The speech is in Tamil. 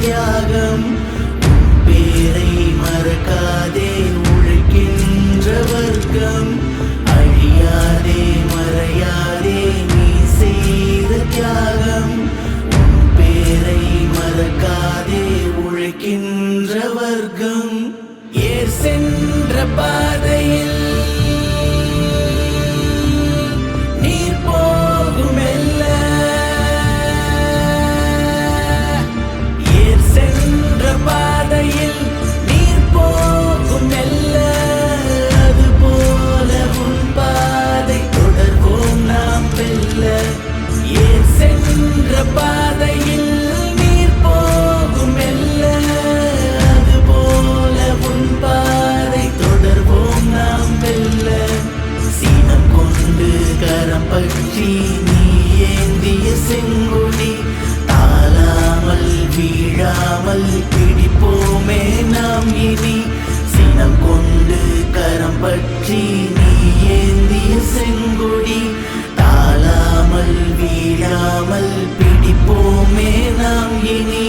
தியாகம் பேரை மறக்காதே உழைக்கின்ற வர்க்கம். அழியாதே மறையாதே நீ செய்த தியாகம். பேரை மறக்காதே உழைக்கின்ற வர்க்கம். ஏர் சென்ற பாதையில் பாதையில் நீர் போகும் மெல்ல அதுபோல உன் பாதை தொடர்வோம் நாம் வெல்ல சீனம் கொண்டு கரம் பற்றி நீ ஏந்திய செங்கொடி தாழாமல் வீழாமல் பிடிப்போமே நாம் இனி. சினம் கொண்டு கரம் பற்றி நீ ஏந்திய செங்கொடி me.